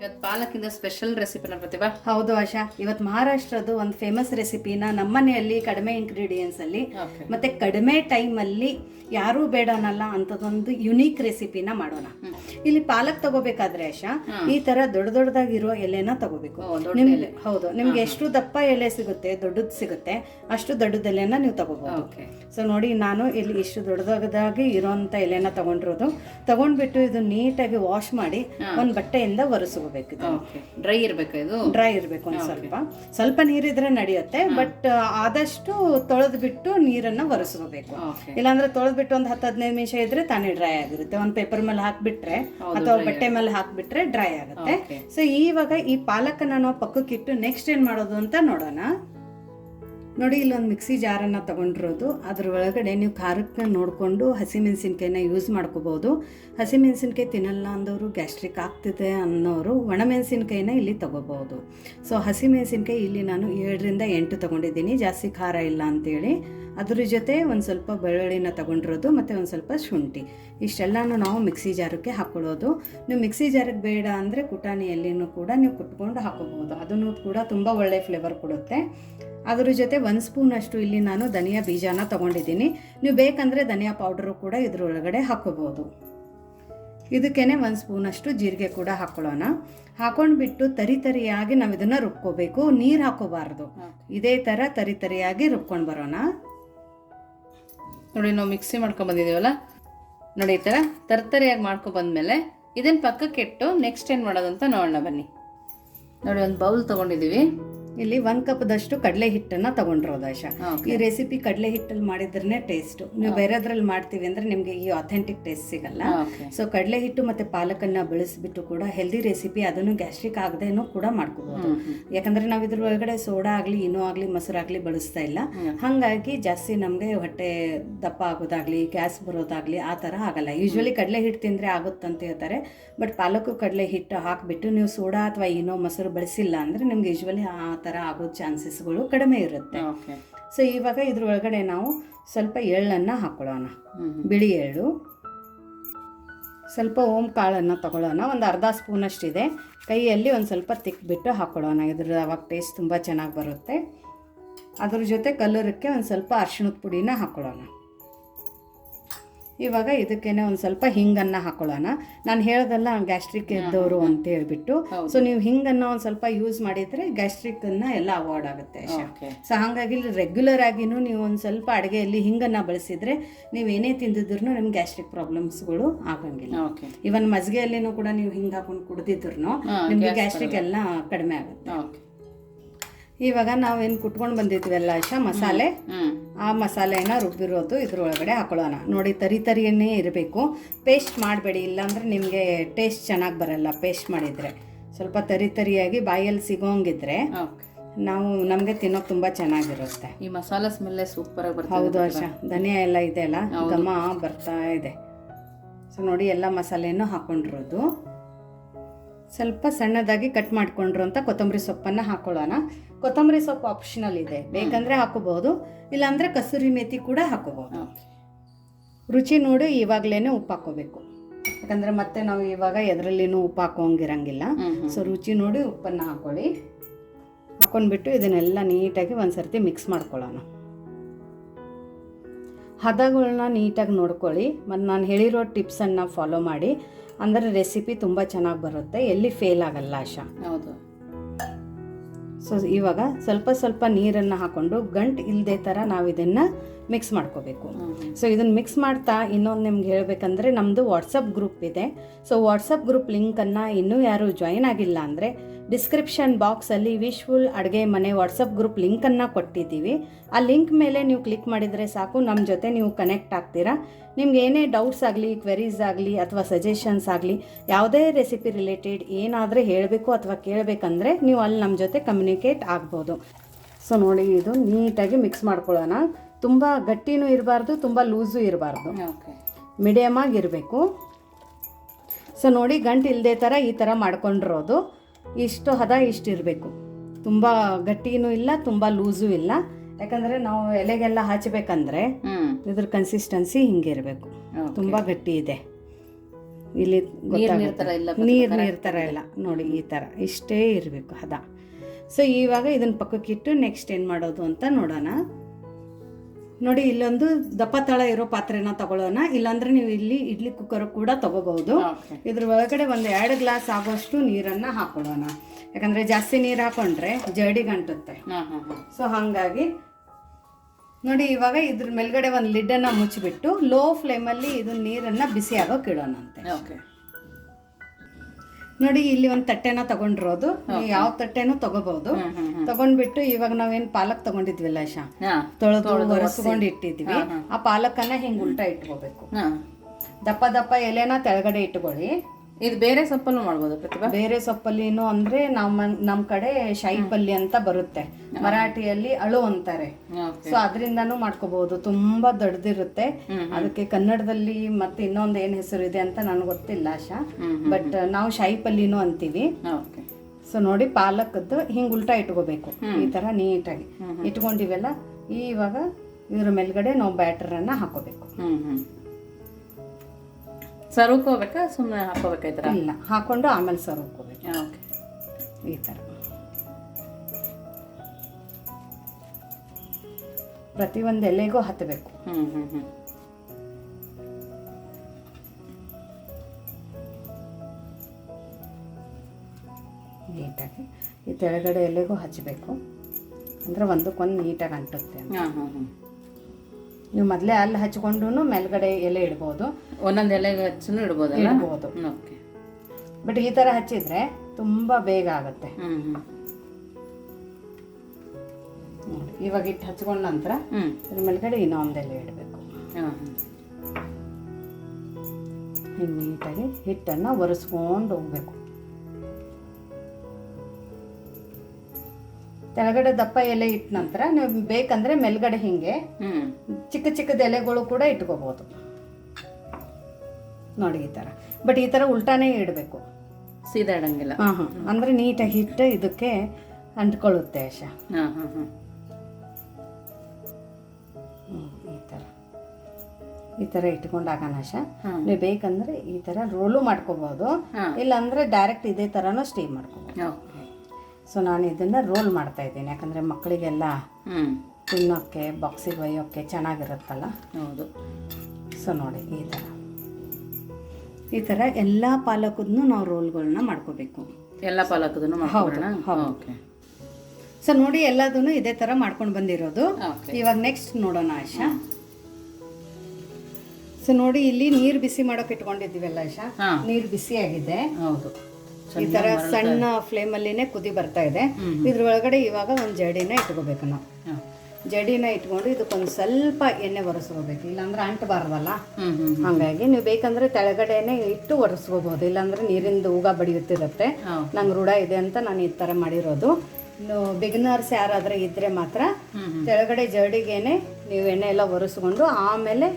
ಇವತ್ತು ಪಾಲಕಿಂದ special recipe ಪ್ರತಿಭಾ. ಹೌದು ಆಶಾ ಇವತ್ತು ಮಹಾರಾಷ್ಟ್ರದ್ದು ಒಂದು ಫೇಮಸ್ ರೆಸಿಪಿನ ನಮ್ಮನೆಯಲ್ಲಿ ಕಡಿಮೆ ಇಂಗ್ರೀಡಿಯೆಂಟ್ಸ್ ಅಲ್ಲಿ ಮತ್ತೆ ಕಡಿಮೆ ಟೈಮ್ ಅಲ್ಲಿ ಯಾರೂ ಬೇಡನಲ್ಲ ಅನ್ನಲ್ಲ ಅಂತದೊಂದು ಯುನೀಕ್ ರೆಸಿಪಿನ ಮಾಡೋಣ. ಇಲ್ಲಿ ಪಾಲಕ್ ತಗೋಬೇಕಾದ್ರೆ ಆಶಾ ಈ ತರ ದೊಡ್ಡ ದೊಡ್ಡದಾಗಿರೋ ಎಲೆನ ತಗೋಬೇಕು. ನಿಮ್ಗೆ ಹೌದು ನಿಮ್ಗೆ ಎಷ್ಟು ದಪ್ಪ ಎಲೆ ಸಿಗುತ್ತೆ ದೊಡ್ಡದು ಸಿಗುತ್ತೆ ಅಷ್ಟು ದೊಡ್ಡದ ಎಲೆನ ನೀವು ತಗೋಬಹುದು. ಸೊ ನೋಡಿ ನಾನು ಇಲ್ಲಿ ಇಷ್ಟು ದೊಡ್ಡದಾಗಿ ಇರೋಂಥ ಎಲೆನ ತಗೊಂಡಿರೋದು. ತಗೊಂಡ್ಬಿಟ್ಟು ಇದು ನೀಟಾಗಿ ವಾಶ್ ಮಾಡಿ ಒಂದು ಬಟ್ಟೆಯಿಂದ ಒರೆಸ್ಕೋಬೇಕು ಓಕೆ ಡ್ರೈ ಇರಬೇಕು ಇದು? ಡ್ರೈ ಇರಬೇಕು ಒಂದು ಸ್ವಲ್ಪ. ಸ್ವಲ್ಪ ನೀರಿದ್ರೆ ನಡೆಯುತ್ತೆ ಬಟ್ ಆದಷ್ಟು ತೊಳೆದು ಬಿಟ್ಟು ನೀರನ್ನ ಒರೆಸ್ಕೋಬೇಕು. ಇಲ್ಲಾಂದ್ರೆ ತೊಳೆದ್ಬಿಟ್ಟು ಒಂದು ಹತ್ತು ಹದಿನೈದು ನಿಮಿಷ ಇದ್ರೆ ತಾನೇ ಡ್ರೈ ಆಗಿರುತ್ತೆ ಒಂದು ಪೇಪರ್ ಮೇಲೆ ಹಾಕ್ಬಿಟ್ರೆ ಅಥವಾ ಬಟ್ಟೆ ಮೇಲೆ ಹಾಕ್ಬಿಟ್ರೆ ಡ್ರೈ ಆಗುತ್ತೆ. ಸೊ ಇವಾಗ ಈ ಪಾಲಕನ್ನ ನಾವು ಪಕ್ಕಕ್ಕಿಟ್ಟು ನೆಕ್ಸ್ಟ್ ಏನ್ ಮಾಡೋದು ಅಂತ ನೋಡೋಣ. ನೋಡಿ, ಇಲ್ಲೊಂದು ಮಿಕ್ಸಿ ಜಾರನ್ನ ತಗೊಂಡಿರೋದು. ಅದ್ರ ಒಳಗಡೆ ನೀವು ಖಾರಕ್ಕೆ ನೋಡಿಕೊಂಡು ಹಸಿಮೆಣಸಿನ್ಕಾಯಿನ ಯೂಸ್ ಮಾಡ್ಕೋಬೋದು. ಹಸಿಮೆಣಸಿನ್ಕಾಯಿ ತಿನ್ನಲ್ಲ ಅಂದವರು ಗ್ಯಾಸ್ಟ್ರಿಕ್ ಆಗ್ತಿದೆ ಅನ್ನೋರು ಒಣಮೆಣಸಿನ್ಕಾಯಿನ ಇಲ್ಲಿ ತಗೋಬಹುದು ಸೊ ಹಸಿಮೆಣಸಿನ್ಕಾಯಿ ಇಲ್ಲಿ ನಾನು ಏಳರಿಂದ ಎಂಟು ತಗೊಂಡಿದ್ದೀನಿ. ಜಾಸ್ತಿ ಖಾರ ಇಲ್ಲ ಅಂತೇಳಿ. ಅದ್ರ ಜೊತೆ ಒಂದು ಸ್ವಲ್ಪ ಬೆಳ್ಳುಳ್ಳಿನ ತಗೊಂಡಿರೋದು ಮತ್ತು ಒಂದು ಸ್ವಲ್ಪ ಶುಂಠಿ. ಇಷ್ಟೆಲ್ಲನೂ ನಾವು ಮಿಕ್ಸಿ ಜಾರಕ್ಕೆ ಹಾಕ್ಕೊಳ್ಳೋದು ನೀವು ಮಿಕ್ಸಿ ಜಾರಕ್ಕೆ ಬೇಡ ಅಂದರೆ ಕುಟಾಣಿಯಲ್ಲಿನೂ ಕೂಡ ನೀವು ಕುಟ್ಕೊಂಡು ಹಾಕೋಬಹುದು ಅದನ್ನು ಕೂಡ ತುಂಬ ಒಳ್ಳೆ ಫ್ಲೇವರ್ ಕೊಡುತ್ತೆ. ಅದ್ರ ಜೊತೆ ಒಂದು ಸ್ಪೂನ್ ಅಷ್ಟು ಇಲ್ಲಿ ನಾನು ಧನಿಯಾ ಬೀಜನ ತಗೊಂಡಿದ್ದೀನಿ. ನೀವು ಬೇಕಂದರೆ ಧನಿಯಾ ಪೌಡರು ಕೂಡ ಇದರೊಳಗಡೆ ಹಾಕೋಬಹುದು. ಇದಕ್ಕೇನೆ ಒಂದು ಸ್ಪೂನಷ್ಟು ಜೀರಿಗೆ ಕೂಡ ಹಾಕ್ಕೊಳ್ಳೋಣ ಹಾಕೊಂಡ್ಬಿಟ್ಟು ತರಿ ತರಿಯಾಗಿ ನಾವು ಇದನ್ನು ರುಬ್ಕೋಬೇಕು. ನೀರು ಹಾಕೋಬಾರ್ದು. ಇದೇ ಥರ ತರಿ ತರಿಯಾಗಿ ರುಬ್ಕೊಂಡು ಬರೋಣ. ನೋಡಿ ನಾವು ಮಿಕ್ಸಿ ಮಾಡ್ಕೊಂಡ್ ಬಂದಿದೀವಲ್ಲ ನೋಡಿ ಈ ಥರ ತರ್ತರಿಯಾಗಿ ಬಂದ ಬಂದ್ಮೇಲೆ ಇದನ್ನ ಪಕ್ಕಕ್ಕೆ ಇಟ್ಟು ನೆಕ್ಸ್ಟ್ ಏನು ಮಾಡೋದಂತ ನೋಡೋಣ ಬನ್ನಿ. ನೋಡಿ ಒಂದು ಬೌಲ್ ತಗೊಂಡಿದೀವಿ ಇಲ್ಲಿ ಒಂದು ಕಪ್ದಷ್ಟು ಕಡಲೆ ಹಿಟ್ಟನ್ನ ತಗೊಂಡಿರೋದು ಆಶಾ ಈ ರೆಸಿಪಿ ಕಡಲೆ ಹಿಟ್ಟಲ್ಲಿ ಮಾಡಿದ್ರೆ ಟೇಸ್ಟ್ ನೀವು ಬೇರೆದ್ರಲ್ಲಿ ಮಾಡ್ತೀವಿ ಅಂದ್ರೆ ನಿಮಗೆ ಈ ಅಥೆಂಟಿಕ್ ಟೇಸ್ಟ್ ಸಿಗಲ್ಲ. ಸೊ ಕಡಲೆ ಹಿಟ್ಟು ಮತ್ತೆ ಪಾಲಕನ್ನ ಬೆಳೆಸ್ಬಿಟ್ಟು ಕೂಡ ಹೆಲ್ದಿ ರೆಸಿಪಿ ಅದನ್ನು ಗ್ಯಾಸ್ಟ್ರಿಕ್ ಆಗದೇನೂ ಕೂಡ ಮಾಡ್ಕೋಬಹುದು ಯಾಕಂದ್ರೆ ನಾವು ಇದ್ರ ಒಳಗಡೆ ಸೋಡಾ ಆಗಲಿ ಇನ್ನೂ ಆಗಲಿ ಮೊಸರಾಗಲಿ ಬಳಸ್ತಾ ಇಲ್ಲ. ಹಾಗಾಗಿ ಜಾಸ್ತಿ ನಮಗೆ ಹೊಟ್ಟೆ ದಪ್ಪ ಆಗೋದಾಗ್ಲಿ ಗ್ಯಾಸ್ ಬರೋದಾಗ್ಲಿ ಆ ತರ ಆಗಲ್ಲ. ಯೂಶ್ವಲಿ ಕಡಲೆ ಹಿಟ್ಟು ತಿಂದ್ರೆ ಆಗುತ್ತಂತ ಹೇಳ್ತಾರೆ. ಬಟ್ ಪಾಲಕು ಕಡಲೆ ಹಿಟ್ಟು ಹಾಕಿಬಿಟ್ಟು ನೀವು ಸೋಡಾ ಅಥವಾ ಏನೋ ಮೊಸರು ಬಳಸಿಲ್ಲ ಅಂದ್ರೆ ನಿಮ್ಗೆ ಯೂಶ್ವಲಿ ಆ ಥರ ಆಗೋ ಚಾನ್ಸಸ್ಗಳು ಕಡಿಮೆ ಇರುತ್ತೆ. ಓಕೆ. ಸೊ ಇವಾಗ ಇದ್ರೊಳಗಡೆ ನಾವು ಸ್ವಲ್ಪ ಎಳ್ಳನ್ನು ಹಾಕೊಳ್ಳೋಣ. ಬಿಳಿ ಎಳ್ಳು ಸ್ವಲ್ಪ ಓಂ ಕಾಳನ್ನು ತಗೊಳ್ಳೋಣ. ಒಂದು ಅರ್ಧ ಸ್ಪೂನಷ್ಟಿದೆ ಕೈಯಲ್ಲಿ ಒಂದು ಸ್ವಲ್ಪ ತಿಕ್ಬಿಟ್ಟು ಹಾಕ್ಕೊಳ್ಳೋಣ ಇದ್ರ ಅವಾಗ ಟೇಸ್ಟ್ ತುಂಬ ಚೆನ್ನಾಗಿ ಬರುತ್ತೆ. ಅದ್ರ ಜೊತೆ ಕಲರಕ್ಕೆ ಒಂದು ಸ್ವಲ್ಪ ಅರ್ಶಿಣದ ಪುಡಿನ ಹಾಕ್ಕೊಳ್ಳೋಣ ಇವಾಗ ಇದಕ್ಕೇನೆ ಒಂದು ಸ್ವಲ್ಪ ಹಿಂಗನ್ನ ಹಾಕೊಳ್ಳೋಣ. ನಾನು ಹೇಳೋದಲ್ಲ ಗ್ಯಾಸ್ಟ್ರಿಕ್ ಇದ್ದವರು ಅಂತ ಹೇಳ್ಬಿಟ್ಟು. ಸೊ ನೀವು ಹಿಂಗನ್ನ ಒಂದು ಸ್ವಲ್ಪ ಯೂಸ್ ಮಾಡಿದರೆ ಗ್ಯಾಸ್ಟ್ರಿಕ್ಕನ್ನು ಎಲ್ಲ ಅವಾಯ್ಡ್ ಆಗುತ್ತೆ ಸೊ ಹಾಗಾಗಿ ರೆಗ್ಯುಲರ್ ಆಗಿನೂ ನೀವು ಒಂದು ಸ್ವಲ್ಪ ಅಡುಗೆಯಲ್ಲಿ ಹಿಂಗನ್ನ ಬಳಸಿದ್ರೆ ನೀವು ಏನೇ ತಿಂದಿದ್ರು ನಿಮ್ಗೆ ಗ್ಯಾಸ್ಟ್ರಿಕ್ ಪ್ರಾಬ್ಲಮ್ಸ್ಗಳು ಆಗಂಗಿಲ್ಲ. ಇವನ್ ಮಜ್ಗೆಯಲ್ಲಿನೂ ಕೂಡ ನೀವು ಹಿಂಗೆ ಹಾಕೊಂಡು ಕುಡ್ದಿದ್ರು ನಿಮ್ಗೆ ಗ್ಯಾಸ್ಟ್ರಿಕ್ ಎಲ್ಲ ಕಡಿಮೆ ಆಗುತ್ತೆ. ಇವಾಗ ನಾವೇನು ಕುಟ್ಕೊಂಡು ಬಂದಿದ್ವಲ್ಲ ಆಶಾ ಮಸಾಲೆ? ಆ ಮಸಾಲೆನ ರುಬ್ಬಿರೋದು ಇದ್ರೊಳಗಡೆ ಹಾಕೊಳ್ಳೋಣ. ನೋಡಿ ತರಿ ತರಿಯನ್ನೇ ಇರಬೇಕು. ಪೇಸ್ಟ್ ಮಾಡಬೇಡಿ ಇಲ್ಲಾಂದ್ರೆ ನಿಮಗೆ ಟೇಸ್ಟ್ ಚೆನ್ನಾಗಿ ಬರಲ್ಲ ಪೇಸ್ಟ್ ಮಾಡಿದರೆ. ಸ್ವಲ್ಪ ತರಿ ತರಿಯಾಗಿ ಬಾಯಲ್ಲಿ ಸಿಗೋಂಗಿದ್ರೆ ನಾವು ನಮಗೆ ತಿನ್ನೋಕೆ ತುಂಬ ಚೆನ್ನಾಗಿರುತ್ತೆ. ಈ ಮಸಾಲ ಸ್ಮೆಲ್ಲೇ ಸೂಪರ್ ಬರ್ತದೆ ಹೌದು ಆಶಾ ಧನಿಯಾ ಎಲ್ಲ ಇದೆ ಅಲ್ಲ? ಘಮ ಬರ್ತಾ ಇದೆ. ಸೊ ನೋಡಿ ಎಲ್ಲ ಮಸಾಲೆನೂ ಹಾಕೊಂಡಿರೋದು. ಸ್ವಲ್ಪ ಸಣ್ಣದಾಗಿ ಕಟ್ ಮಾಡ್ಕೊಂಡ್ರು ಅಂತ ಕೊತ್ತಂಬರಿ ಸೊಪ್ಪನ್ನು ಹಾಕೊಳ್ಳೋಣ. ಕೊತ್ತಂಬರಿ ಸೊಪ್ಪು ಆಪ್ಷನಲ್ ಇದೆ. ಬೇಕಂದ್ರೆ ಹಾಕೋಬಹುದು ಇಲ್ಲಾಂದ್ರೆ ಕಸೂರಿ ಮೇಥಿ ಕೂಡ ಹಾಕೋಬಹುದು. ರುಚಿ ನೋಡಿ ಇವಾಗಲೇ ಉಪ್ಪು ಹಾಕೋಬೇಕು. ಯಾಕಂದ್ರೆ ಮತ್ತೆ ನಾವು ಇವಾಗ ಎದರಲ್ಲಿನೂ ಉಪ್ಪು ಹಾಕೋಂಗಿರಂಗಿಲ್ಲ. ಸೊ ರುಚಿ ನೋಡಿ ಉಪ್ಪನ್ನು ಹಾಕೊಳ್ಳಿ. ಹಾಕೊಂಡ್ಬಿಟ್ಟು ಇದನ್ನೆಲ್ಲ ನೀಟಾಗಿ ಒಂದು ಸರ್ತಿ ಮಿಕ್ಸ್ ಮಾಡ್ಕೊಳ್ಳೋಣ. ಹದಗಳನ್ನ ನೀಟಾಗಿ ನೋಡ್ಕೊಳ್ಳಿ. ಮತ್ತು ನಾನು ಹೇಳಿರೋ ಟಿಪ್ಸನ್ನು ಫಾಲೋ ಮಾಡಿ. ಅಂದರೆ ರೆಸಿಪಿ ತುಂಬ ಚೆನ್ನಾಗಿ ಬರುತ್ತೆ. ಎಲ್ಲಿ ಫೇಲ್ ಆಗಲ್ಲ ಆಶಾ. ಹೌದು. ಸೊ ಇವಾಗ ಸ್ವಲ್ಪ ಸ್ವಲ್ಪ ನೀರನ್ನು ಹಾಕ್ಕೊಂಡು ಗಂಟು ಇಲ್ಲದೆ ಥರ ನಾವು ಇದನ್ನು ಮಿಕ್ಸ್ ಮಾಡ್ಕೋಬೇಕು. ಸೊ ಇದನ್ನು ಮಿಕ್ಸ್ ಮಾಡ್ತಾ ಇನ್ನೊಂದು ನಿಮ್ಗೆ ಹೇಳಬೇಕಂದ್ರೆ ನಮ್ಮದು ವಾಟ್ಸಪ್ ಗ್ರೂಪ್ ಇದೆ. ಸೊ ವಾಟ್ಸಪ್ ಗ್ರೂಪ್ ಲಿಂಕನ್ನು ಇನ್ನೂ ಯಾರು ಜಾಯಿನ್ ಆಗಿಲ್ಲ ಅಂದರೆ ಡಿಸ್ಕ್ರಿಪ್ಷನ್ ಬಾಕ್ಸಲ್ಲಿ ವಿಶ್ಫುಲ್ ಅಡುಗೆ ಮನೆ ವಾಟ್ಸಪ್ ಗ್ರೂಪ್ ಲಿಂಕನ್ನು ಕೊಟ್ಟಿದ್ದೀವಿ. ಆ ಲಿಂಕ್ ಮೇಲೆ ನೀವು ಕ್ಲಿಕ್ ಮಾಡಿದರೆ ಸಾಕು ನಮ್ಮ ಜೊತೆ ನೀವು ಕನೆಕ್ಟ್ ಆಗ್ತೀರಾ. ನಿಮ್ಗೆ ಏನೇ ಡೌಟ್ಸ್ ಆಗಲಿ ಕ್ವೆರೀಸ್ ಆಗಲಿ ಅಥವಾ ಸಜೆಷನ್ಸ್ ಆಗಲಿ ಯಾವುದೇ ರೆಸಿಪಿ ರಿಲೇಟೆಡ್ ಏನಾದರೂ ಹೇಳಬೇಕು ಅಥವಾ ಕೇಳಬೇಕಂದ್ರೆ ನೀವು ಅಲ್ಲಿ ನಮ್ಮ ಜೊತೆ ಕಮ್ಯುನಿಕೇಟ್ ಆಗ್ಬೋದು. ಸೊ ನೋಡಿ ಇದು ನೀಟಾಗಿ ಮಿಕ್ಸ್ ಮಾಡ್ಕೊಳ್ಳೋಣ. ತುಂಬ ಗಟ್ಟಿನೂ ಇರಬಾರ್ದು ತುಂಬ ಲೂಸು ಇರಬಾರ್ದು. ಮೀಡಿಯಮ್ ಆಗಿರಬೇಕು. ಸೊ ನೋಡಿ ಗಂಟು ಇಲ್ಲದೆ ಥರ ಈ ಥರ ಮಾಡ್ಕೊಂಡಿರೋದು. ಇಷ್ಟು ಹದ ಇಷ್ಟು ಇರಬೇಕು. ತುಂಬ ಗಟ್ಟಿನೂ ಇಲ್ಲ ತುಂಬ ಲೂಸು ಇಲ್ಲ. ಯಾಕಂದ್ರೆ ನಾವು ಎಲೆಗೆಲ್ಲ ಹಚ್ಚಬೇಕಂದ್ರೆ ಇದ್ರ ಕನ್ಸಿಸ್ಟೆನ್ಸಿ ಹಿಂಗೆ ಇರಬೇಕು. Okay. ತುಂಬ ಗಟ್ಟಿ ಇದೆ. ಇಲ್ಲಿ ನೀರು ನೀರ್ ತರ ಇಲ್ಲ ಗೊತ್ತಾಗುತ್ತೆ. ನೀರ್ ನೀರ್ ಥರ ಇಲ್ಲ. ನೋಡಿ ಈ ಥರ ಇಷ್ಟೇ ಇರಬೇಕು ಹದ. ಸೊ ಇವಾಗ ಇದನ್ನ ಪಕ್ಕಕ್ಕಿಟ್ಟು ನೆಕ್ಸ್ಟ್ ಏನು ಮಾಡೋದು ಅಂತ ನೋಡೋಣ. ನೋಡಿ ಇಲ್ಲೊಂದು ದಪ್ಪ ತಳ ಇರೋ ಪಾತ್ರೆನ ತಗೊಳ್ಳೋಣ. ಇಲ್ಲಾಂದ್ರೆ ನೀವು ಇಲ್ಲಿ ಇಡ್ಲಿ ಕುಕ್ಕರ್ ಕೂಡ ತಗೋಬಹುದು. ಇದ್ರ ಒಳಗಡೆ ಒಂದು ಎರಡು ಗ್ಲಾಸ್ ಆಗೋಷ್ಟು ನೀರನ್ನು ಹಾಕೊಳ್ಳೋಣ. ಯಾಕಂದರೆ ಜಾಸ್ತಿ ನೀರು ಹಾಕೊಂಡ್ರೆ ಜಡಿ ಗಂಟುತ್ತೆ ಹಾಂ ಹಾಂ ಹಾಂ. ಸೊ ಹಾಗಾಗಿ ನೋಡಿ ಇವಾಗ ಇದ್ರ ಮೇಲ್ಗಡೆ ಒಂದು ಲಿಡ್ಡನ್ನು ಮುಚ್ಚಿಬಿಟ್ಟು ಲೋ ಫ್ಲೇಮಲ್ಲಿ ಇದು ನೀರನ್ನು ಬಿಸಿ ಆಗೋಕೆ ಇಡೋಣಂತೆ. ಓಕೆ. ನೋಡಿ ಇಲ್ಲಿ ಒಂದು ತಟ್ಟೆನ ತಗೊಂಡಿರೋದು. ಯಾವ ತಟ್ಟೆನೂ ತಗೋಬಹುದು. ತಗೊಂಡ್ಬಿಟ್ಟು ಇವಾಗ ನಾವೇನ್ ಪಾಲಕ್ ತಗೊಂಡಿದ್ವಿಲ್ಲ ಶಾ ತೊಳೆದು ಒರೆಸ್ಕೊಂಡು ಇಟ್ಟಿದ್ವಿ. ಆ ಪಾಲಕನ್ನ ಹಿಂಗ್ ಉಲ್ಟಾ ಇಟ್ಕೋಬೇಕು. ದಪ್ಪ ದಪ್ಪ ಎಲೆನ ತೆಳಗಡೆ ಇಟ್ಕೊಳ್ಳಿ. ಇದು ಬೇರೆ ಸೊಪ್ಪಲ್ಲೂ ಮಾಡ್ಬೋದು ಪ್ರತಿಭಾ? ಬೇರೆ ಸೊಪ್ಪಲ್ಲಿನು ಅಂದ್ರೆ ನಮ್ಮ ನಮ್ ಕಡೆ ಶಾಯಿ ಪಲ್ಯ ಅಂತ ಬರುತ್ತೆ. ಮರಾಠಿಯಲ್ಲಿ ಅಳು ಅಂತಾರೆ. ಸೊ ಅದರಿಂದನೂ ಮಾಡ್ಕೋಬಹುದು ತುಂಬಾ ದೊಡ್ಡದಿರುತ್ತೆ. ಅದಕ್ಕೆ ಕನ್ನಡದಲ್ಲಿ ಮತ್ತೆ ಇನ್ನೊಂದು ಏನ್ ಹೆಸರು ಇದೆ ಅಂತ ನನಗೆ ಗೊತ್ತಿಲ್ಲ ಆಶಾ. ಬಟ್ ನಾವು ಶಾಯಿ ಪಲ್ಲಿನೂ ಅಂತೀವಿ ಸೊ ನೋಡಿ ಪಾಲಕದ್ದು ಹಿಂಗ್ ಉಲ್ಟಾ ಇಟ್ಕೋಬೇಕು. ಈ ತರ ನೀಟಾಗಿ. ಇಟ್ಕೊಂಡಿವೆಲ್ಲ ಇವಾಗ ಇದ್ರ ಮೇಲ್ಗಡೆ ನಾವು ಬ್ಯಾಟರ್ ಅನ್ನ ಹಾಕೋಬೇಕು ಸರ್ವ್ಕೋಬೇಕಾ ಸುಮ್ಮನೆ ಹಾಕೋಬೇಕಾ ಈ ಥರ ಇಲ್ಲ ಹಾಕೊಂಡು ಆಮೇಲೆ ಸರ್ವ್ಕೋಬೇಕು ಓಕೆ ಈ ಥರ ಪ್ರತಿಯೊಂದು ಎಲೆಗೂ ಹತ್ತಬೇಕು ಹ್ಞೂ ಹ್ಞೂ ಹ್ಞೂ ನೀಟಾಗಿ ಈ ತೆಳಗಡೆ ಎಲೆಗೂ ಹಚ್ಚಬೇಕು ಅಂದರೆ ಒಂದಕ್ಕೊಂದು ನೀಟಾಗಿ ಅಂಟುತ್ತೆ. ಹಾಂ ಹಾಂ ಹಾಂ ನೀವು ಮೊದಲೇ ಅಲ್ಲಿ ಹಚ್ಕೊಂಡು ಮೇಲ್ಗಡೆ ಎಲೆ ಇಡ್ಬೋದು. ಒಂದೊಂದು ಎಲೆ ಹಚ್ಚನು ಇಡ್ಬೋದು ಇಡ್ಬೋದು. ಓಕೆ. ಬಟ್ ಈ ಥರ ಹಚ್ಚಿದ್ರೆ ತುಂಬ ಬೇಗ ಆಗುತ್ತೆ. ಇವಾಗ ಇಟ್ಟು ಹಚ್ಕೊಂಡ ನಂತರ ಇದ್ರ ಮೇಲ್ಗಡೆ ಇನ್ನೊಂದು ಎಲೆ ಇಡಬೇಕು. ಹಿಂಗೆ ನೀಟಾಗಿ ಹಿಟ್ಟನ್ನು ಒರೆಸ್ಕೊಂಡು ಹೋಗ್ಬೇಕು. ಕೆಳಗಡೆ ದಪ್ಪ ಎಲೆ ಇಟ್ಟ ನಂತರ ನೀವು ಬೇಕಂದ್ರೆ ಮೇಲ್ಗಡೆ ಹಿಂಗೆ ಚಿಕ್ಕ ಚಿಕ್ಕದ ಎಲೆಗಳು ಕೂಡ ಇಟ್ಕೋಬಹುದು ನೋಡಿ ಈ ಥರ ಬಟ್ ಈ ಥರ ಉಲ್ಟಾನೇ ಇಡಬೇಕು. ಸೀದಾಡಂಗಿಲ್ಲ. ಅಂದ್ರೆ ಹಾಂ ಹಾಂ. ಅಂದರೆ ನೀಟಾಗಿ ಹಿಟ್ಟು ಇದಕ್ಕೆ ಅಂಟ್ಕೊಳ್ಳುತ್ತೆ ಆಶ. ಹಾಂ ಹಾಂ ಹಾಂ. ಈ ಥರ ಈ ಥರ ಇಟ್ಕೊಂಡಾಗ ನಾಶ ನೀವು ಬೇಕಂದ್ರೆ ಈ ಥರ ರೋಲು ಮಾಡ್ಕೋಬಹುದು ಇಲ್ಲಾಂದ್ರೆ ಡೈರೆಕ್ಟ್ ಇದೇ ಥರನೂ ಸ್ಟೀಮ್ ಮಾಡ್ಕೋಬೋದು. ಓಕೆ ಸೊ ನಾನು ಇದನ್ನು ರೋಲ್ ಮಾಡ್ತಾ ಇದ್ದೀನಿ. ಯಾಕಂದರೆ ಮಕ್ಕಳಿಗೆಲ್ಲ ತಿನ್ನೋಕ್ಕೆ ಬಾಕ್ಸಿಗೆ ಒಯ್ಯೋಕ್ಕೆ ಚೆನ್ನಾಗಿರುತ್ತಲ್ಲ? ಹೌದು. ಸೊ ನೋಡಿ ಈ ಥರ ಈ ಥರ ಎಲ್ಲ ಪಾಲಕದನ್ನು ನಾವು ರೋಲ್ಗಳನ್ನ ಮಾಡ್ಕೋಬೇಕು. ಎಲ್ಲ ಪಾಲಕದನ್ನು ಓಕೆ ಸೊ ನೋಡಿ ಎಲ್ಲದನ್ನು ಇದೇ ಥರ ಮಾಡ್ಕೊಂಡು ಬಂದಿರೋದು. ಇವಾಗ ನೆಕ್ಸ್ಟ್ ನೋಡೋಣ ಆಶಾ ಸೊ ನೋಡಿ ಇಲ್ಲಿ ನೀರು ಬಿಸಿ ಮಾಡೋಕೆ ಇಟ್ಕೊಂಡಿದ್ದೀವಲ್ಲ ಆಶಾ ನೀರು ಬಿಸಿ ಆಗಿದೆ ಹೌದು. ಈ ತರ ಸಣ್ಣ ಫ್ಲೇಮ್ ಅಲ್ಲಿನೇ ಕುದಿ ಬರ್ತಾ ಇದೆ. ಇದ್ರ ಒಳಗಡೆ ಇವಾಗ ಒಂದು ಜಡಿನ ಇಟ್ಕೋಬೇಕು ನಾವು. ಜಡಿನ ಇಟ್ಕೊಂಡು ಇದಕ್ಕೊಂದು ಸ್ವಲ್ಪ ಎಣ್ಣೆ ಒರೆಸ್ಕೋಬೇಕು. ಇಲ್ಲಾಂದ್ರೆ ಅಂಟಬಾರ್ದಲ್ಲ. ಹಂಗಾಗಿ ನೀವು ಬೇಕಂದ್ರೆ ತೆಳಗಡೆನೆ ಇಟ್ಟು ಒರೆಸ್ಕೋಬಹುದು ಇಲ್ಲಾಂದ್ರೆ ನೀರಿಂದ ಹೂಗ ಬಡಿಯುತ್ತಿರುತ್ತೆ. ನಂಗೆ ರೂಢ ಇದೆ ಅಂತ ನಾನು ಈ ತರ ಮಾಡಿರೋದು. ಇನ್ನು ಬಿಗಿನರ್ಸ್ ಯಾರಾದ್ರೆ ಇದ್ರೆ ಮಾತ್ರ ತೆಳಗಡೆ ಜಡಿಗೆನೆ ನೀವು ಎಣ್ಣೆ ಎಲ್ಲ ಒರೆಸ್ಕೊಂಡು ಆಮೇಲೆ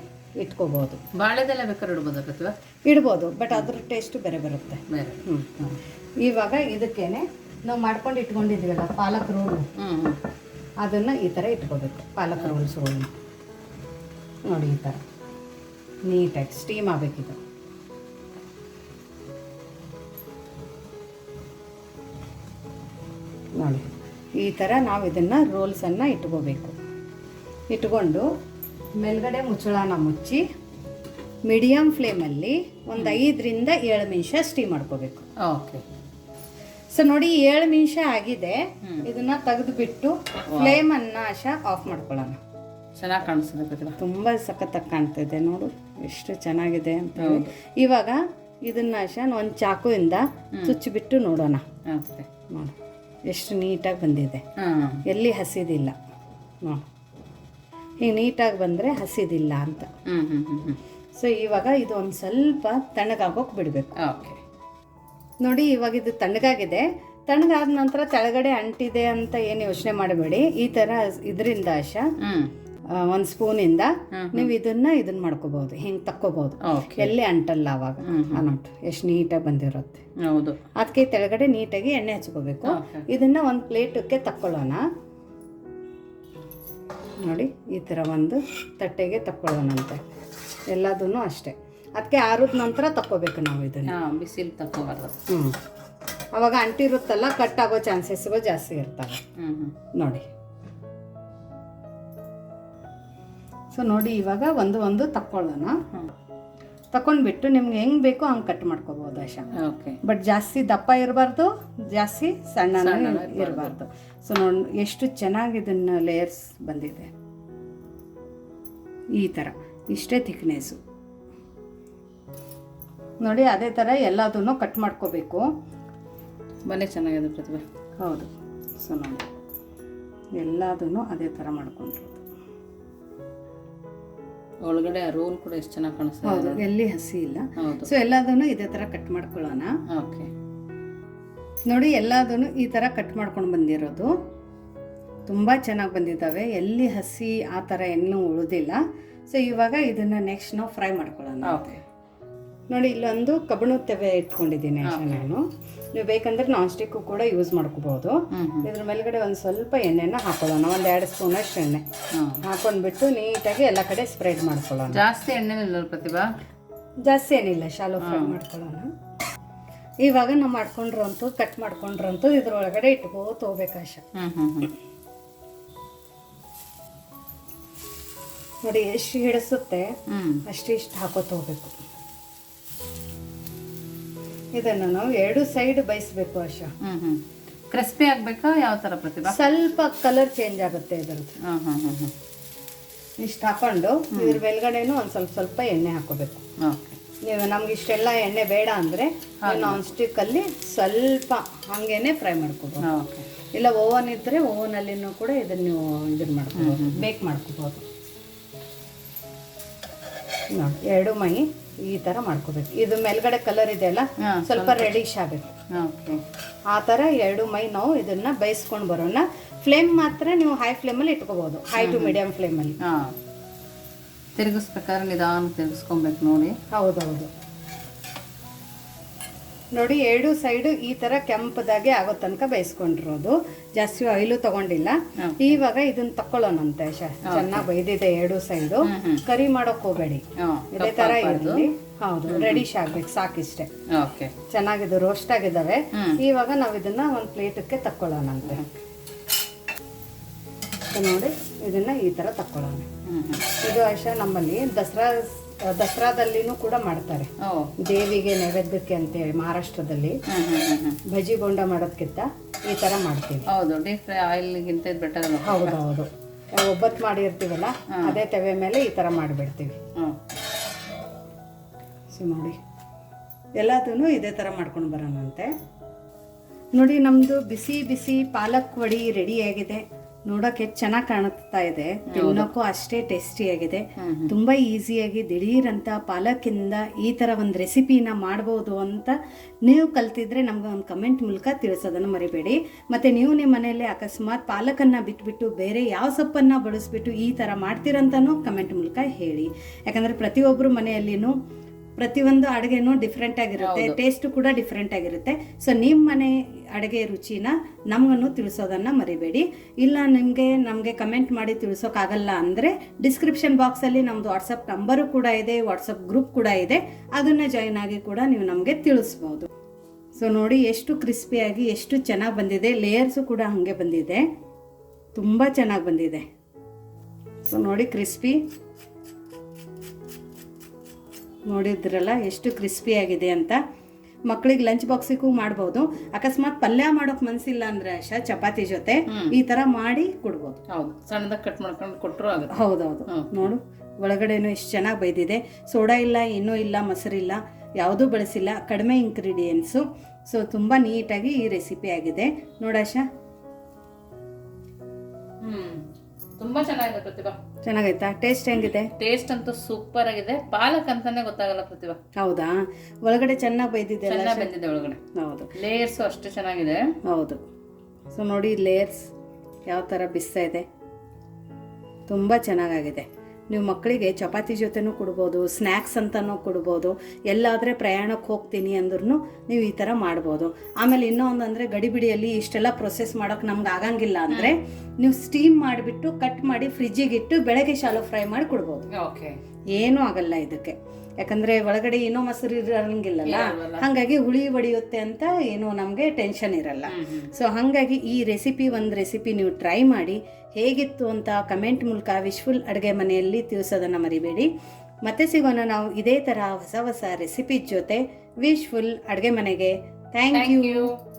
ಇಟ್ಕೋಬಹುದು ಬಾಳೆದೆಲೆ ಬೇಕಾದ್ರೆ ಇಡ್ಬೋದು ಅಥವಾ ಇಡ್ಬೋದು ಬಟ್ ಅದ್ರ ಟೇಸ್ಟ್ ಬೇರೆ ಬರುತ್ತೆ. ಬೇರೆ. ಹ್ಞೂ ಇವಾಗ ಇದಕ್ಕೇನೆ ನಾವು ಮಾಡ್ಕೊಂಡು ಇಟ್ಕೊಂಡಿದ್ದೀವಲ್ಲ ಪಾಲಕ್ ರೋಲ್ ಅದನ್ನ ಈ ಥರ ಇಟ್ಕೋಬೇಕು ಪಾಲಕ್ ರೋಲ್ ಸೋಲ್ ನೋಡಿ ಈ ಥರ ನೀಟಾಗಿ ಸ್ಟೀಮ್ ಆಗಬೇಕಿದು. ನೋಡಿ ಈ ಥರ ನಾವು ಇದನ್ನು ರೋಲ್ಸನ್ನು ಇಟ್ಕೋಬೇಕು. ಇಟ್ಕೊಂಡು ಮೇಲ್ಗಡೆ ಮುಚ್ಚಳನ ಮುಚ್ಚಿ ಮೀಡಿಯಮ್ ಫ್ಲೇಮಲ್ಲಿ ಒಂದು ಐದರಿಂದ ಏಳು ನಿಮಿಷ ಸ್ಟೀಮ್ ಮಾಡ್ಕೋಬೇಕು. ಓಕೆ. ಸೊ ನೋಡಿ ಏಳು ನಿಮಿಷ ಆಗಿದೆ. ಇದನ್ನ ತೆಗೆದು ಬಿಟ್ಟು ಫ್ಲೇಮ್ ಅನ್ನ ಆಶ ಆಫ್ ಮಾಡ್ಕೊಳ್ಳೋಣ. ಚೆನ್ನಾಗಿ ಕಾಣಿಸ್ತದೆ ತುಂಬ ಸಖತ್ತಾಗಿ ಕಾಣ್ತಿದೆ ನೋಡು ಎಷ್ಟು ಚೆನ್ನಾಗಿದೆ ಅಂತ ಇವಾಗ ಇದನ್ನ ಆಶ ಒಂದು ಚಾಕುವಿಂದ ಚುಚ್ಚಿಬಿಟ್ಟು ನೋಡೋಣ. ನೋಡಿ ನೋಡು ಎಷ್ಟು ನೀಟಾಗಿ ಬಂದಿದೆ. ಎಲ್ಲಿ ಹಸಿದಿಲ್ಲ. ನೋಡು. ಹೀಗೆ ನೀಟಾಗಿ ಬಂದರೆ ಹಸಿದಿಲ್ಲ ಅಂತ. ಸೊ ಇವಾಗ ಇದು ಒಂದು ಸ್ವಲ್ಪ ತಣ್ಣಗಾಗೋಕೆ ಬಿಡಬೇಕು. ಓಕೆ. ನೋಡಿ ಇವಾಗ ಇದು ತಣ್ಣಗಾಗಿದೆ. ತಣ್ಣಗಾದ ನಂತರ ತೆಳಗಡೆ ಅಂಟಿದೆ ಅಂತ ಏನು ಯೋಚನೆ ಮಾಡಬೇಡಿ. ಈ ಥರ ಇದರಿಂದ ಆಶ ಒಂದು ಸ್ಪೂನಿಂದ. ನೀವು ಇದನ್ನ ಇದನ್ನ ಮಾಡ್ಕೋಬಹುದು ಹಿಂಗೆ ತಕ್ಕೋಬಹುದು. ಎಲ್ಲಿ ಅಂಟಲ್ಲ ಅವಾಗ. ಹ್ಮ್, ಅನ್ನೋಟ್ ಎಷ್ಟು ನೀಟಾಗಿ ಬಂದಿರುತ್ತೆ. ಹೌದು. ಅದಕ್ಕೆ ತೆಳಗಡೆ ನೀಟಾಗಿ ಎಣ್ಣೆ ಹಚ್ಕೋಬೇಕು. ಇದನ್ನ ಒಂದು ಪ್ಲೇಟಕ್ಕೆ ತಕ್ಕೊಳ್ಳೋಣ. ನೋಡಿ ಈ ಥರ ಒಂದು ತಟ್ಟೆಗೆ ತಕ್ಕೊಳ್ಳೋಣಂತೆ. ಎಲ್ಲದೂ ಅಷ್ಟೇ. ಅದಕ್ಕೆ ಆರದ ನಂತರ ತಕ್ಕೋಬೇಕು ನಾವು ಇದನ್ನು. ಹಾಂ ಬಿಸಿಲು ತಕ್ಕೋಬಾರ್ದು. ಹ್ಞೂ ಅವಾಗ ಅಂಟಿರುತ್ತಲ್ಲ ಕಟ್ ಆಗೋ ಚಾನ್ಸಸ್ಗಳು ಜಾಸ್ತಿ ಇರ್ತವೆ. ಹ್ಞೂ ಹ್ಞೂ ನೋಡಿ. ಸೊ ನೋಡಿ ಇವಾಗ ಒಂದು ಒಂದು ತಕ್ಕೊಳ್ಳೋಣ. ಹ್ಞೂ ತಕೊಂಡ್ಬಿಟ್ಟು ನಿಮ್ಗೆ ಹೆಂಗ್ ಬೇಕೋ ಹಂಗೆ ಕಟ್ ಮಾಡ್ಕೋಬಹುದು ಆಶಾ. ಓಕೆ. ಬಟ್ ಜಾಸ್ತಿ ದಪ್ಪ ಇರಬಾರ್ದು ಜಾಸ್ತಿ ಸಣ್ಣ ಇರಬಾರ್ದು. ಸೊ ನೋಡಿ ಎಷ್ಟು ಚೆನ್ನಾಗಿ ಇದನ್ನ ಲೇಯರ್ಸ್ ಬಂದಿದೆ. ಈ ಥರ ಇಷ್ಟೇ ಥಿಕ್ನೆಸ್ಸು ನೋಡಿ ಅದೇ ಥರ ಎಲ್ಲದನ್ನು ಕಟ್ ಮಾಡ್ಕೋಬೇಕು. ಬನ್ನಿ ಚೆನ್ನಾಗಿದೆ ಪ್ರತಿಭೆ. ಹೌದು. ಸೊ ನೋಡಿ ಎಲ್ಲದನ್ನು ಅದೇ ಥರ ಮಾಡ್ಕೊಂಡ್ರು. ಒಳಗಡೆ ರೋಲ್ ಕೂಡ ಎಷ್ಟು ಚೆನ್ನಾಗಿ ಕಾಣಿಸ್ತಾ ಹೌದು ಎಲ್ಲಿ ಹಸಿ ಇಲ್ಲ. ಹೌದು. ಸೊ ಎಲ್ಲದನ್ನು ಇದೇ ಥರ ಕಟ್ ಮಾಡ್ಕೊಳ್ಳೋಣ. ಓಕೆ ನೋಡಿ ಎಲ್ಲದನ್ನು ಈ ಥರ ಕಟ್ ಮಾಡ್ಕೊಂಡು ಬಂದಿರೋದು. ತುಂಬ ಚೆನ್ನಾಗಿ ಬಂದಿದ್ದಾವೆ. ಎಲ್ಲಿ ಹಸಿ ಆ ಥರ ಏನೂ ಉಳಿದಿಲ್ಲ. ಸೊ ಇವಾಗ ಇದನ್ನು ನೆಕ್ಸ್ಟ್ ನಾವು ಫ್ರೈ ಮಾಡ್ಕೊಳ್ಳೋಣ ಓಕೆ ನೋಡಿ ಇಲ್ಲೊಂದು ಕಬ್ಬಣದ ತವೆ ಇಟ್ಕೊಂಡಿದ್ದೀನಿ ನಾನು. ನೀವು ಬೇಕಂದ್ರೆ ನಾನ್ ಸ್ಟಿಕ್ ಕೂಡ ಯೂಸ್ ಮಾಡ್ಕೋಬಹುದು ಇದ್ರ ಮೇಲ್ಗಡೆ ಒಂದು ಸ್ವಲ್ಪ ಎಣ್ಣೆನ ಹಾಕೊಳ್ಳೋಣ ಒಂದು ಎರಡು ಸ್ಪೂನಷ್ಟು ಎಣ್ಣೆ. ಹಾಕೊಂಡ್ಬಿಟ್ಟು ನೀಟಾಗಿ ಎಲ್ಲ ಕಡೆ ಸ್ಪ್ರೆಡ್ ಮಾಡ್ಕೊಳ್ಳೋಣ. ಜಾಸ್ತಿ ಎಣ್ಣೆ ಪ್ರತಿಭಾ? ಜಾಸ್ತಿ ಏನಿಲ್ಲ ಶಾಲೋ ಫ್ರೈ ಮಾಡ್ಕೊಳ್ಳೋಣ. ಇವಾಗ ನಾವು ಮಾಡ್ಕೊಂಡ್ರಂತೂ ಕಟ್ ಮಾಡ್ಕೊಂಡ್ರಂತೂ ಇದ್ರೊಳಗಡೆ ಇಟ್ಕೋತ ಹೋಗ್ಬೇಕಾಶ ನೋಡಿ ಎಷ್ಟು ಹಿಡಿಸುತ್ತೆ ಅಷ್ಟು ಇಷ್ಟು ಹಾಕೋತ ಹೋಗ್ಬೇಕು. ಇದನ್ನು ನಾವು ಎರಡು ಸೈಡ್ ಬಯಸ್ಬೇಕು ಆಶಾ. ಹ್ಞೂ ಕ್ರಿಸ್ಪಿ ಆಗ್ಬೇಕಾ? ಯಾವ ತರ ಪ್ರತಿಭಾ? ಸ್ವಲ್ಪ ಕಲರ್ ಚೇಂಜ್ ಆಗುತ್ತೆ ಇದರದ್ದು. ಹಾಂ ಹಾಂ ಹಾಂ ಹಾಂ ಇಷ್ಟು ಹಾಕೊಂಡು ಇದ್ರ ಮೇಲ್ಗಡೆನೂ ಒಂದು ಸ್ವಲ್ಪ ಸ್ವಲ್ಪ ಎಣ್ಣೆ ಹಾಕೋಬೇಕು. ಓಕೆ. ನೀವು ನಮ್ಗೆ ಇಷ್ಟೆಲ್ಲ ಎಣ್ಣೆ ಬೇಡ ಅಂದರೆ ನಾನ್ ಸ್ಟಿಕ್ಕಲ್ಲಿ ಸ್ವಲ್ಪ ಹಾಗೇನೆ ಫ್ರೈ ಮಾಡ್ಕೋಬೋದು. ಓಕೆ. ಇಲ್ಲ ಓವನ್ ಇದ್ದರೆ ಓವನಲ್ಲಿನೂ ಕೂಡ ಇದನ್ನು ನೀವು ಇದನ್ನು ಮಾಡ್ಕೋಬೋದು. ಬೇಕ್ ಮಾಡ್ಕೋಬೋದು. ನೋಡಿ ಎರಡು ಮೈ ಈ ಥರ ಮಾಡ್ಕೋಬೇಕು. ಇದು ಮೇಲ್ಗಡೆ ಕಲರ್ ಇದೆ ಅಲ್ಲ? ಸ್ವಲ್ಪ ರೆಡಿಶ್ ಆಗಬೇಕು. ಓಕೆ ಆ ಥರ ಎರಡು ಮೈ ನಾವು ಇದನ್ನ ಬೇಯಿಸ್ಕೊಂಡು ಬರೋಣ. ಫ್ಲೇಮ್ ಮಾತ್ರ ನೀವು ಹೈ ಫ್ಲೇಮಲ್ಲಿ ಇಟ್ಕೋಬಹುದು ಹೈ ಟು ಮೀಡಿಯಂ ಫ್ಲೇಮಲ್ಲಿ ಹಾಂ. ತಿರುಗಿಸ್ಬೇಕಾದ್ರೆ ನಿಧಾನ ತಿರುಗಿಸ್ಕೊಬೇಕು ನೋಡಿ. ಹೌದೌದು. ನೋಡಿ ಎರಡು ಸೈಡು ಈ ತರ ಕೆಂಪದಾಗೆ ಆಗೋ ತನಕ ಬೇಯಿಸ್ಕೊಂಡಿರೋದು. ಜಾಸ್ತಿ ಆಯಿಲು ತಗೊಂಡಿಲ್ಲ. ಇವಾಗ ಇದನ್ನ ತಕ್ಕೊಳ್ಳೋಣಂತೆ ಚೆನ್ನಾಗಿ ಬೈದಿದೆ ಎರಡು ಸೈಡು ಕರಿ ಮಾಡೋಕ್ ಹೋಗಬೇಡಿ. ಇದೇ ಥರ ಇರಲಿ. ಹೌದು ರೆಡಿಶ್ ಆಗ್ಬೇಕು ಸಾಕಿಷ್ಟೇ. ಚೆನ್ನಾಗಿದೆ ರೋಸ್ಟ್ ಆಗಿದ್ದಾವೆ. ಹ್ಮ್. ಇವಾಗ ನಾವು ಇದನ್ನ ಒಂದು ಪ್ಲೇಟಕ್ಕೆ ತಕ್ಕೊಳ್ಳೋಣಂತೆ. ನೋಡಿ ಇದನ್ನ ಈ ತರ ತಕ್ಕೊಳ್ಳೋಣ. ಇದು ಆಶಾ ನಮ್ಮಲ್ಲಿ ದಸರಾ ದಸರಾದಲ್ಲಿನೂ ಕೂಡ ಮಾಡ್ತಾರೆ. ದೇವಿಗೆ ನೈವೇದ್ಯಕ್ಕೆ ಅಂತೇಳಿ ಮಹಾರಾಷ್ಟ್ರದಲ್ಲಿ ಬಜಿ ಬೋಂಡ ಮಾಡೋದಕ್ಕಿಂತ ಈ ತರ ಮಾಡ್ತೀವಿ. ಹೌದು ಡೀಪ್ ಫ್ರೈ ಆಯಿಲ್ಗಿಂತ ಗಿಂತ ಬೆಟರ್ ಹೌದು ಹೌದೌದು. ಒಬ್ಬತ್ತು ಮಾಡಿರ್ತೀವಲ್ಲ ಅದೇ ತವೆ ಮೇಲೆ ಈ ಥರ ಮಾಡಿಬಿಡ್ತೀವಿ. ಸೊ ನೋಡಿ ಎಲ್ಲದೂ ಇದೇ ಥರ ಮಾಡ್ಕೊಂಡು ಬರೋಣಂತೆ. ನೋಡಿ ನಮ್ಮದು ಬಿಸಿ ಬಿಸಿ ಪಾಲಕ್ ವಡಿ ರೆಡಿಯಾಗಿದೆ ನೋಡೋಕೆ ಚೆನ್ನಾಗಿ ಕಾಣುತ್ತಾ ಇದೆ. ತಿನ್ನೋಕ್ಕೂ ಅಷ್ಟೇ ಟೇಸ್ಟಿಯಾಗಿದೆ ತುಂಬಾ ಈಸಿಯಾಗಿ ದಿಢೀರಂತ ಪಾಲಕಿಂದ ಈ ತರ ಒಂದು ರೆಸಿಪಿನ ಮಾಡ್ಬೋದು ಅಂತ ನೀವು ಕಲ್ತಿದ್ರೆ ನಮ್ಗೆ ಒಂದು ಕಮೆಂಟ್ ಮೂಲಕ ತಿಳಿಸೋದನ್ನ ಮರಿಬೇಡಿ. ಮತ್ತೆ ನೀವು ನಿಮ್ಮ ಮನೆಯಲ್ಲಿ ಅಕಸ್ಮಾತ್ ಪಾಲಕನ್ನ ಬಿಟ್ಬಿಟ್ಟು ಬೇರೆ ಯಾವ ಸೊಪ್ಪನ್ನ ಬಳಸ್ಬಿಟ್ಟು ಈ ಥರ ಮಾಡ್ತೀರಂತನೂ ಕಮೆಂಟ್ ಮೂಲಕ ಹೇಳಿ. ಯಾಕಂದ್ರೆ ಪ್ರತಿಯೊಬ್ಬರು ಮನೆಯಲ್ಲಿನೂ ಪ್ರತಿಯೊಂದು ಅಡುಗೆನೂ ಡಿಫ್ರೆಂಟ್ ಆಗಿರುತ್ತೆ. ಟೇಸ್ಟ್ ಕೂಡ ಡಿಫ್ರೆಂಟ್ ಆಗಿರುತ್ತೆ. ಸೊ ನಿಮ್ಮ ಮನೆ ಅಡುಗೆ ರುಚಿನ ನಮಗನ್ನು ತಿಳಿಸೋದನ್ನ ಮರಿಬೇಡಿ. ಇಲ್ಲ ನಿಮಗೆ ನಮಗೆ ಕಮೆಂಟ್ ಮಾಡಿ ತಿಳಿಸೋಕ್ಕಾಗಲ್ಲ ಅಂದರೆ ಡಿಸ್ಕ್ರಿಪ್ಷನ್ ಬಾಕ್ಸಲ್ಲಿ ನಮ್ಮದು ವಾಟ್ಸಪ್ ನಂಬರು ಕೂಡ ಇದೆ ವಾಟ್ಸಪ್ ಗ್ರೂಪ್ ಕೂಡ ಇದೆ. ಅದನ್ನು ಜಾಯಿನ್ ಆಗಿ ಕೂಡ ನೀವು ನಮಗೆ ತಿಳಿಸ್ಬೋದು. ಸೊ ನೋಡಿ ಎಷ್ಟು ಕ್ರಿಸ್ಪಿಯಾಗಿ ಎಷ್ಟು ಚೆನ್ನಾಗಿ ಬಂದಿದೆ. ಲೇಯರ್ಸು ಕೂಡ ಹಾಗೆ ಬಂದಿದೆ. ತುಂಬ ಚೆನ್ನಾಗಿ ಬಂದಿದೆ. ಸೊ ನೋಡಿ ಕ್ರಿಸ್ಪಿ ನೋಡಿದ್ರಲ್ಲ ಎಷ್ಟು ಕ್ರಿಸ್ಪಿಯಾಗಿದೆ ಅಂತ. ಮಕ್ಕಳಿಗೆ ಲಂಚ್ ಬಾಕ್ಸಿಗೂ ಮಾಡ್ಬೋದು. ಅಕಸ್ಮಾತ್ ಪಲ್ಯ ಮಾಡೋಕ್ ಮನ್ಸಿಲ್ಲ ಅಂದ್ರೆ ಚಪಾತಿ ಜೊತೆ ಈ ತರ ಮಾಡಿ ಕೊಡ್ಬೋದು. ಹೌದು ಸಣ್ಣದಾಗಿ ಕಟ್ ಮಾಡ್ಕೊಂಡು ಕೊಟ್ಟರು ಹೌದೌದು. ನೋಡು ಒಳಗಡೆನೂ ಎಷ್ಟು ಚೆನ್ನಾಗಿ ಬೈದಿದೆ. ಸೋಡಾ ಇಲ್ಲ ಏನೂ ಇಲ್ಲ ಮೊಸರಿಲ್ಲ ಯಾವುದೂ ಬಳಸಿಲ್ಲ. ಕಡಿಮೆ ಇಂಗ್ರೀಡಿಯೆಂಟ್ಸು ಸೊ ತುಂಬ ನೀಟಾಗಿ ಈ ರೆಸಿಪಿ ಆಗಿದೆ. ನೋಡಾಶ ಹ್ಞೂ ತುಂಬ ಚೆನ್ನಾಗಿದೆ ಪ್ರತಿಭಾ. ಚೆನ್ನಾಗೈತಾ? ಟೇಸ್ಟ್ ಹೆಂಗಿದೆ? ಟೇಸ್ಟ್ ಅಂತೂ ಸೂಪರ್ ಆಗಿದೆ. ಪಾಲಕ್ ಅಂತಾನೆ ಗೊತ್ತಾಗಲ್ಲ ಪ್ರತಿಭಾ. ಹೌದಾ? ಒಳಗಡೆ ಚೆನ್ನಾಗಿ ಬೈದಿದೆ ಚೆನ್ನಾಗಿ ಬಂದಿದೆ ಒಳಗಡೆ. ಹೌದು. ಲೇಯರ್ಸ್ ಅಷ್ಟು ಚೆನ್ನಾಗಿದೆ. ಹೌದು. ಸೊ ನೋಡಿ ಲೇಯರ್ಸ್ ಯಾವ ಥರ ಬಿಸ್ತಾ ಇದೆ. ತುಂಬ ಚೆನ್ನಾಗಾಗಿದೆ. ನೀವು ಮಕ್ಕಳಿಗೆ ಚಪಾತಿ ಜೊತೆನೂ ಕೊಡ್ಬೋದು ಸ್ನ್ಯಾಕ್ಸ್ ಅಂತಲೂ ಕೊಡ್ಬೋದು ಎಲ್ಲಾದರೆ ಪ್ರಯಾಣಕ್ಕೆ ಹೋಗ್ತೀನಿ ಅಂದ್ರೂ ನೀವು ಈ ಥರ ಮಾಡ್ಬೋದು. ಆಮೇಲೆ ಇನ್ನೊಂದು ಅಂದರೆ ಗಡಿಬಿಡಿಯಲ್ಲಿ ಇಷ್ಟೆಲ್ಲ ಪ್ರೊಸೆಸ್ ಮಾಡೋಕೆ ನಮ್ಗೆ ಆಗಂಗಿಲ್ಲ ಅಂದರೆ ನೀವು ಸ್ಟೀಮ್ ಮಾಡಿಬಿಟ್ಟು ಕಟ್ ಮಾಡಿ ಫ್ರಿಜ್ಜಿಗೆ ಇಟ್ಟು ಬೆಳಗ್ಗೆ ಶಾಲೋ ಫ್ರೈ ಮಾಡಿ ಕೊಡ್ಬೋದು. ಓಕೆ. ಏನೂ ಆಗಲ್ಲ ಇದಕ್ಕೆ. ಯಾಕಂದ್ರೆ ಒಳಗಡೆ ಏನೋ ಮೊಸರು ಇರಂಗಿಲ್ಲಲ್ಲ. ಹಾಗಾಗಿ ಹುಳಿ ಬಡಿಯುತ್ತೆ ಅಂತ ಏನು ನಮಗೆ ಟೆನ್ಷನ್ ಇರಲ್ಲ. ಸೊ ಹಾಗಾಗಿ ಈ ರೆಸಿಪಿ ಒಂದು ರೆಸಿಪಿ ನೀವು ಟ್ರೈ ಮಾಡಿ ಹೇಗಿತ್ತು ಅಂತ ಕಮೆಂಟ್ ಮೂಲಕ ವಿಶ್ಫುಲ್ ಅಡುಗೆ ಮನೆಯಲ್ಲಿ ತಿಳಿಸೋದನ್ನು ಮರಿಬೇಡಿ. ಮತ್ತೆ ಸಿಗೋಣ ನಾವು ಇದೇ ಥರ ಹೊಸ ಹೊಸ ರೆಸಿಪಿ ಜೊತೆ ವಿಶ್ಫುಲ್ ಅಡುಗೆ ಮನೆಗೆ. Thank you you